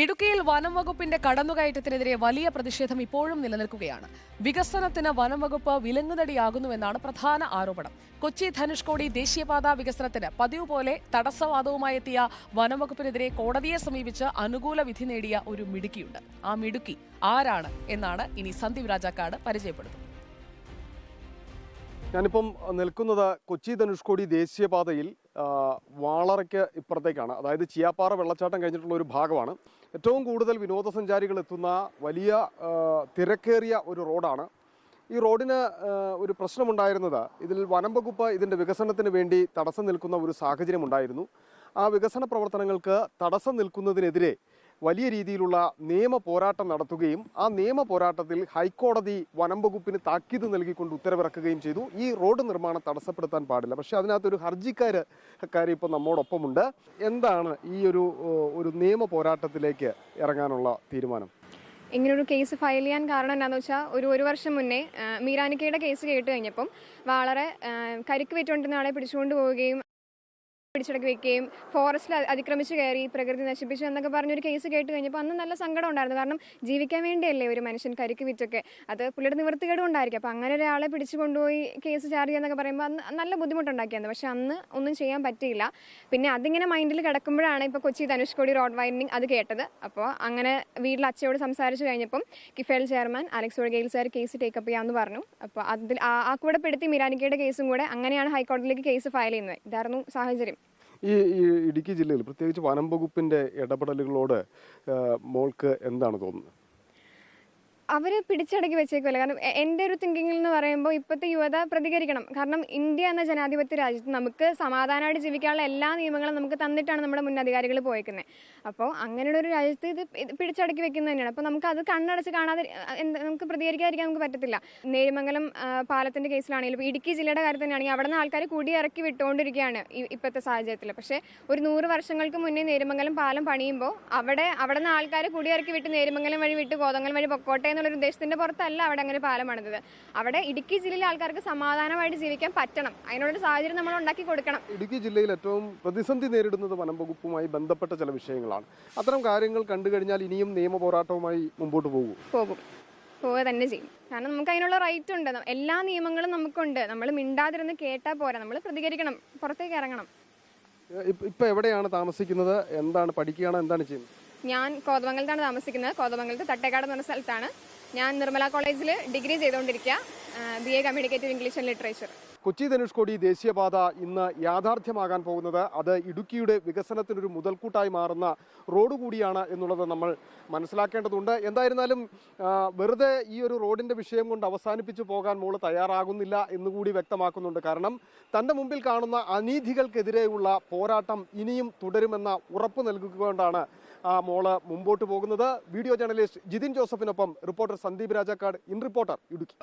ഇടുക്കിയിൽ വനം വകുപ്പിന്റെ കടന്നുകയറ്റത്തിനെതിരെ വലിയ പ്രതിഷേധം ഇപ്പോഴും നിലനിൽക്കുകയാണ്. വികസനത്തിന് വനം വകുപ്പ് വിലങ്ങുതടിയാകുന്നുവെന്നാണ് പ്രധാന ആരോപണം. കൊച്ചി ധനുഷ്കോടി ദേശീയപാത വികസനത്തിന് പതിവ് പോലെ തടസ്സവാദവുമായി എത്തിയ വനം വകുപ്പിനെതിരെ കോടതിയെ സമീപിച്ച് അനുകൂല വിധി നേടിയ ഒരു മിടുക്കിയുണ്ട്. ആ മിടുക്കി ആരാണ് എന്നാണ് ഇനി സന്ദീപ് രാജാക്കാട് പരിചയപ്പെടുത്തുന്നത് ഞാനിപ്പം നിൽക്കുന്നത് കൊച്ചി ധനുഷ്കോടി ദേശീയപാതയിൽ വാളറയ്ക്ക് ഇപ്പുറത്തേക്കാണ്. അതായത് ചിയാപ്പാറ വെള്ളച്ചാട്ടം കഴിഞ്ഞിട്ടുള്ള ഒരു ഭാഗമാണ്. ഏറ്റവും കൂടുതൽ വിനോദസഞ്ചാരികൾ എത്തുന്ന വലിയ തിരക്കേറിയ ഒരു റോഡാണ്. ഈ റോഡിന് ഒരു പ്രശ്നമുണ്ടായിരുന്നത് ഇതിൽ വനം വകുപ്പ് ഇതിന്റെ വികസനത്തിന് വേണ്ടി തടസ്സം നിൽക്കുന്ന ഒരു സാഹചര്യം ഉണ്ടായിരുന്നു ആ വികസന പ്രവർത്തനങ്ങൾക്ക് തടസ്സം നിൽക്കുന്നതിനെതിരെ വലിയ രീതിയിലുള്ള നിയമ പോരാട്ടം നടത്തുകയും ആ നിയമ പോരാട്ടത്തിൽ ഹൈക്കോടതി വനം വകുപ്പിന് താക്കീത് നൽകിക്കൊണ്ട് ഉത്തരവിറക്കുകയും ചെയ്തു. ഈ റോഡ് നിർമ്മാണം തടസ്സപ്പെടുത്താൻ പാടില്ല. പക്ഷേ അതിനകത്തൊരു ഹർജിക്കാര് കാര്യം ഇപ്പോൾ നമ്മോടൊപ്പമുണ്ട്. എന്താണ് ഈ ഒരു ഒരു നിയമ പോരാട്ടത്തിലേക്ക് ഇറങ്ങാനുള്ള തീരുമാനം? ഇങ്ങനൊരു കേസ് ഫയൽ ചെയ്യാൻ കാരണം എന്താണെന്ന് വെച്ചാൽ ഒരു ഒരു വർഷം മുന്നേ മീരാനിക്കയുടെ കേസ് കേട്ട് കഴിഞ്ഞപ്പം വളരെ കരിക്ക് വെച്ചുകൊണ്ടിരുന്ന ആളെ പിടിച്ചുകൊണ്ട് പോവുകയും പിടിച്ചടക്കി വെക്കുകയും ഫോറസ്റ്റിൽ അതിക്രമിച്ചു കയറി പ്രകൃതി നശിപ്പിച്ചു എന്നൊക്കെ പറഞ്ഞൊരു കേസ് കേട്ട് കഴിഞ്ഞപ്പോൾ അന്ന് നല്ല സങ്കടം ഉണ്ടായിരുന്നു. കാരണം ജീവിക്കാൻ വേണ്ടിയല്ലേ ഒരു മനുഷ്യൻ കരിക്ക് വിറ്റൊക്കെ. അത് പുള്ളിയുടെ നിവൃത്തികേടും ഉണ്ടായിരിക്കും. അപ്പോൾ അങ്ങനെ ഒരാളെ പിടിച്ചു കൊണ്ടുപോയി കേസ് ചാർജ് ചെയ്യാന്നൊക്കെ പറയുമ്പോൾ അന്ന് നല്ല ബുദ്ധിമുട്ടുണ്ടാക്കിയത് പക്ഷെ അന്ന് ഒന്നും ചെയ്യാൻ പറ്റിയില്ല. പിന്നെ അതിങ്ങനെ മൈൻഡിൽ കിടക്കുമ്പോഴാണ് ഇപ്പോൾ കൊച്ചി ധനുഷ്കോടി റോഡ് വൈൻഡിങ് അത് കേട്ടത്. അപ്പോൾ അങ്ങനെ വീട്ടിൽ അച്ഛയോട് സംസാരിച്ചു കഴിഞ്ഞപ്പം കിഫേൽ ചെയർമാൻ അലക്സ് ഗെയിൽ സാർ കേസ് ടേക്കപ്പ് ചെയ്യാമെന്ന് പറഞ്ഞു. അപ്പോൾ അതിൽ ആ കൂടെ പെടുത്തി മിരാനിക്കയുടെ കേസും കൂടെ അങ്ങനെയാണ് ഹൈക്കോടതിയിലേക്ക് കേസ് ഫയൽ ചെയ്യുന്നത്. ഇതായിരുന്നു സാഹചര്യം. ഈ ഇടുക്കി ജില്ലയിൽ പ്രത്യേകിച്ച് വനം വകുപ്പിന്റെ ഇടപെടലുകളോട് മോൾക്ക് എന്താണ് തോന്നുന്നത്? അവർ പിടിച്ചടക്കി വെച്ചേക്കുമല്ലോ കാരണം എന്റെ ഒരു തിങ്കിങ്ങിൽ എന്ന് പറയുമ്പോൾ ഇപ്പോഴത്തെ യുവത പ്രതികരിക്കണം. കാരണം ഇന്ത്യ എന്ന ജനാധിപത്യ രാജ്യത്ത് നമുക്ക് സമാധാനമായിട്ട് ജീവിക്കാനുള്ള എല്ലാ നിയമങ്ങളും നമുക്ക് തന്നിട്ടാണ് നമ്മുടെ മുന്നധികാരികൾ പോയേക്കുന്നത് അപ്പോൾ അങ്ങനെയുള്ള ഒരു രാജ്യത്ത് ഇത് പിടിച്ചടക്കി വെക്കുന്നത് തന്നെയാണ്. അപ്പോൾ നമുക്ക് അത് കണ്ണടച്ച് കാണാതെ നമുക്ക് പ്രതികരിക്കാതിരിക്കാൻ നമുക്ക് പറ്റത്തില്ല. നേരിമംഗലം പാലത്തിന്റെ കേസിലാണെങ്കിലും ഇടുക്കി ജില്ലയുടെ കാര്യത്തിൽ തന്നെയാണെങ്കിൽ അവിടെ നിന്ന് ആൾക്കാർ കൂടിയിറക്കി വിട്ടുകൊണ്ടിരിക്കുകയാണ് ഇപ്പോഴത്തെ സാഹചര്യത്തിൽ പക്ഷേ ഒരു നൂറ് വർഷങ്ങൾക്ക് മുന്നേ നേരിമംഗലം പാലം പണിയുമ്പോൾ അവിടെ അവിടെ നിന്ന് ആൾക്കാർ കുടിയിറക്കി വിട്ട് നേരിമംഗലം വഴി വിട്ട് കോതങ്ങൽ വഴി പൊക്കോട്ടെ എന്നുള്ളൊരു ഉദ്ദേശത്തിന്റെ പുറത്തല്ല അവിടെ അങ്ങനെ പാലം പണിതത്. അവിടെ ഇടുക്കി ജില്ലയിലെ ആൾക്കാർക്ക് സമാധാനമായിട്ട് ജീവിക്കാൻ പറ്റണം. അതിനുള്ളൊരു സാഹചര്യം നമ്മൾ ഉണ്ടാക്കി കൊടുക്കണം. ഇടുക്കി ജില്ലയിൽ ഏറ്റവും പ്രതിസന്ധി നേരിടുന്നത് വനം വകുപ്പുമായി ബന്ധപ്പെട്ട ചില വിഷയങ്ങളാണ്. അത്തരം കാര്യങ്ങൾ കണ്ടു കഴിഞ്ഞാൽ ഇനിയും നിയമ പോരാട്ടവുമായി മുമ്പോട്ട് പോകും. പോകും. പോവുക തന്നെ ചെയ്യും. കാരണം നമുക്ക് അതിനുള്ള റൈറ്റ് ഉണ്ട്. എല്ലാ നിയമങ്ങളും നമുക്കുണ്ട്. നമ്മൾ മിണ്ടാതിരുന്ന് കേട്ടാൽ പോരാ. നമ്മൾ പ്രതികരിക്കണം. പുറത്തേക്ക് ഇറങ്ങണം. ഇപ്പൊ എവിടെയാണ് താമസിക്കുന്നത്? എന്താണ് പഠിക്കുകയാണോ? എന്താണ് ചെയ്യുന്നത്? ഞാൻ കോതമംഗലത്താണ് താമസിക്കുന്നത്. കോതമംഗലത്ത് തട്ടേക്കാട് എന്ന് പറഞ്ഞ സ്ഥലത്താണ്. ഞാൻ നിർമ്മല കോളേജിൽ ഡിഗ്രി ചെയ്തുകൊണ്ടിരിക്കുക. B A communicative English and literature Kochi Dhanushkodi ദേശീയപാത ഇന്ന് യാഥാർത്ഥ്യമാകാൻ പോകുന്നത്. അത് ഇടുക്കിയുടെ വികസനത്തിനൊരു മുതൽക്കൂട്ടായി മാറുന്ന റോഡ് കൂടിയാണ് എന്നുള്ളത് നമ്മൾ മനസ്സിലാക്കേണ്ടതുണ്ട്. എന്തായിരുന്നാലും വെറുതെ ഈ ഒരു റോഡിന്റെ വിഷയം കൊണ്ട് അവസാനിപ്പിച്ചു പോകാൻ മോൾ തയ്യാറാകുന്നില്ല എന്നുകൂടി വ്യക്തമാക്കുന്നുണ്ട്. കാരണം തന്റെ മുമ്പിൽ കാണുന്ന അനീതികൾക്കെതിരെയുള്ള പോരാട്ടം ഇനിയും തുടരുമെന്ന ഉറപ്പ് നൽകിക്കൊണ്ടാണ് ആ മോൾ മുമ്പോട്ട് പോകുന്നത്. Video journalist Jithin ജോസഫിനൊപ്പം reporter Sandeep Rajakkad in reporter Idukki.